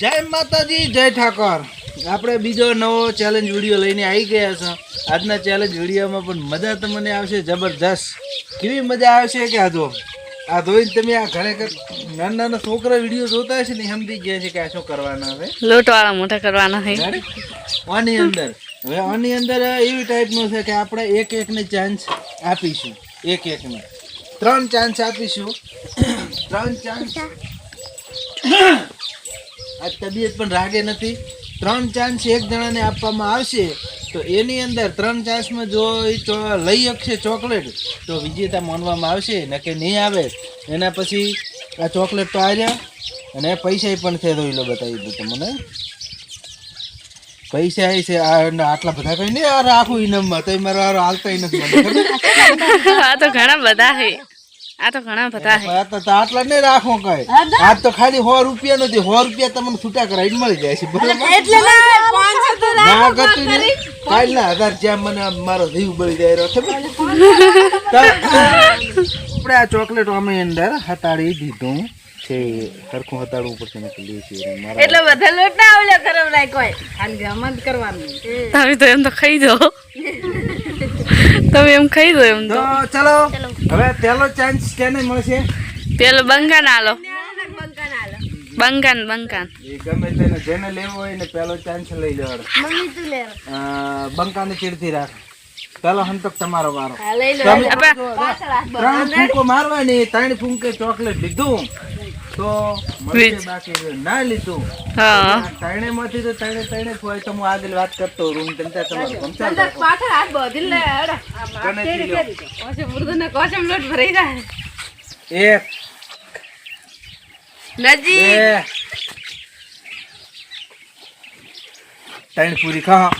જય માતાજી જય ઠાકોર. આપણે બીજો નવો ચેલેન્જ વીડિયો લઈને આવી ગયા છો. આજના ચેલેન્જ વિડીયોમાં પણ મજા તમને આવશે જબરજસ્ત. કેવી મજા આવશે કે આ જો? આ ધોઈને તમે આ ઘરે નાના નાના છોકરા વીડિયો જોતા હશે ને સમજી ગયા છે કે આ શું કરવાના હવે? લોટવાળા મોટા કરવાના છે? આની અંદર. હવે આની અંદર એવી ટાઈપનું છે કે આપણે એક એકને ચાન્સ આપીશું. એક એકને. ત્રણ ચાન્સ આપીશું. ત્રણ ચાન્સ આ તબિયત પણ રાગે નથી. ત્રણ ચાન્સ એક જણાને આપવામાં આવશે, તો એની અંદર ત્રણ ચાન્સમાં જો એ લઈ શકશે ચોકલેટ, તો વિજેતા માનવામાં આવશે, ને કે નહીં આવે. એના પછી આ ચોકલેટ તો આવ્યા અને પૈસા પણ છે તો એ લો બતાવી દઉં તમને. પૈસા એ છે આટલા બધા કઈ નહીં રાખું ઇનામમાં તો મારો હાલતા નથી આ તો ઘણા બધા છે. આ તો ઘણા બધા છે. તો તો આટલા નહીં રાખો કઈ. આ તો ખાલી સો રૂપિયા નથી સો રૂપિયા તમને છૂટા કરાવી મળી જાય છે બરાબર? ના કરતું કાલ ના હજાર જ્યાં મને મારો જીવ બળી જાય રહ્યો આપણે આ ચોકલેટ અમે અંદર હટાડી દીધું છે. સરખું હટાડવું પડશે ને એટલે બધા લોટ ના આવડે ખરાબ લાય કોઈ. ખાલી ગમત કરવાનું. તમે તો એમ તો ખાઈ દો. તમે એમ ખાઈ દો એમ તો. ચલો. હવે પેલો ચાન્સ કેને મળશે? પેલો બંગાન આલો. બંગાન બંકાન ગમે તેને જેને લેવો હોય ને પેલો ચાન્સ લઈ લેવાનો મમ્મી તું લે. અ, બંકાને ચીડથી રાખ. પેલો હંતક તમારો વારો. ત્રણ ફૂંકો મારવાની ત્રણ ફૂંકે ચોકલેટ લીધું. તો બાકી ના લીધું. હા. ત્રણે માંથી તો ત્રણે ત્રણે હોય. તો હું આગળ વાત કરતો રૂમ તંતા તમારો પંચાલ પાછળ હાથ બાંધી લે કને ઓછે મૃદુને કોચમ લોટ ભરાઈ જાય. એક. નજી બે. પૂરી ખા.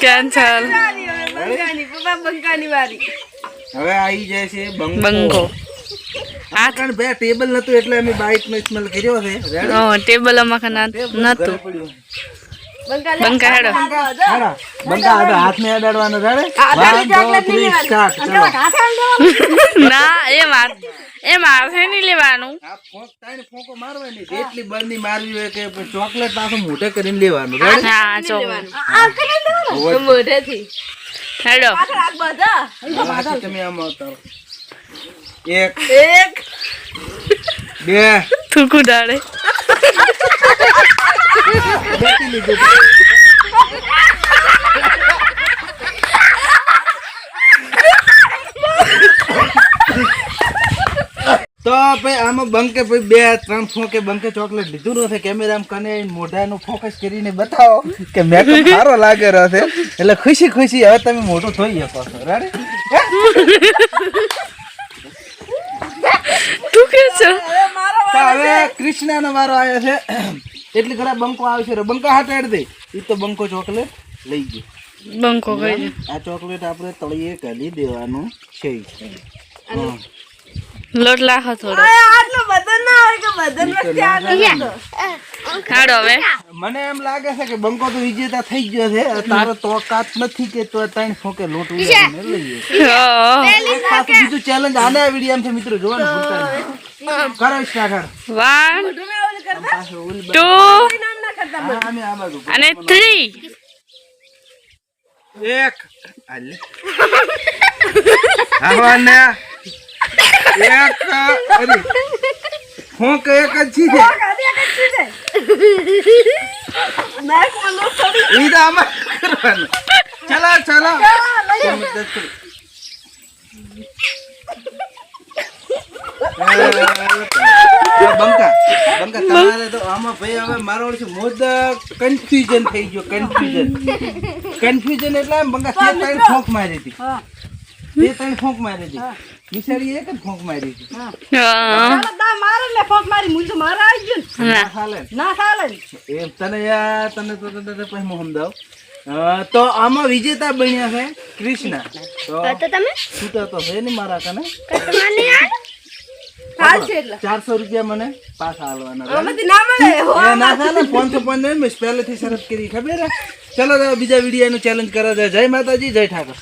કેન્સલ. હવે આવી જાય છે બંગો આ કારણ બે ટેબલ નતું એટલે અમે બાઇક નો ઇસ્તેમાલ કર્યો છે? ઓ ટેબલ ટેબલ નતું બંકા લે. બંકા હેડો. હાડા. બંકા હાથ ને અડાડવાનો રેડે એ માર એ મારશે નહીં લેવાનું. ફોંક મારવાની. જેટલી બળની મારવી હોય કે ચોકલેટ પાછું મોઢે કરીને લેવાનું હા મોઢેથી. હેડો. તમે આમ આવતા. એક એક. બે. થૂકું ડાળે બેટી લીધું. તો ભાઈ આમાં બંકે ભાઈ બે ત્રણ ફોકે બંકે ચોકલેટ લીધું નથી. કેમેરામાં કને મોઢાનું ફોકસ કરીને બતાવો કે મેકઅપ સારો લાગે રહ્યો છે. એટલે ખુશી ખુશી હવે તમે મોઢું થઈ શકો છો. રેડી હવે કૃષ્ણાનો વારો આવ્યો છે. એટલી ખરા બંકો આવે છે. બંકો હાટાડ દે. એ તો બંકો ચોકલેટ લઈ ગયો. બંકો આ ચોકલેટ આપણે તળીએ કાઢી દેવાનું છે. લોટ લાખો થોડો. મને એમ લાગે છે કે બંકો તો વિજેતા થઈ ગયો છે. તારો તોકાત નથી કે તો ત્રણ ફોકે લોટ લઈએ એક બીજું ચેલેન્જ આને આ વીડિયો છે મિત્રો જોવાનું ભૂલતા નહીં. કરો સ્ટાર્ટ વન તમે ઓલું કરતા? પાછું ઓલી બાજુ. ટુ નામ ના કરતા અમે આ બાજુ અને 3 એક. આલે. આવાને એક અરે. ફોક એક જ છે. ખાધી એક જ ચીજ છે. નાકમાં લોટ થોડી ઈ તો આમાં કરવાનું. ચલા ચલો તમે દસ કરો. એ, બંકા. બંકા તમારે તો આમાં ભાઈ હવે મારો ઓળખી મોદ કન્ફ્યુઝન થઈ ગયો કન્ફ્યુઝન કન્ફ્યુઝન એટલે બંકા તે ત્રણ ફોંક મારી હતી. તે ત્રણ ફોંક મારી હતી. વિચારી એક જ ફોંક મારી હતી. હા. મારે લે ફોક મારી મું તો મારા આવી ગયું ના. ના. એમ તને યાર તને તો તને પછી હું સમજાવું? તો આમાં વિજેતા બન્યા છે કૃષ્ણ. તો તમે? છૂટા તો છે ને મારા કને? ચારસો રૂપિયા મને પાછા હાલવાના પાંચસો પાંચ પહેલેથી શરત કરી ખબર ચાલો બીજા વીડિયો ચેલેન્જ કરવા છે જય માતાજી જય ઠાકર.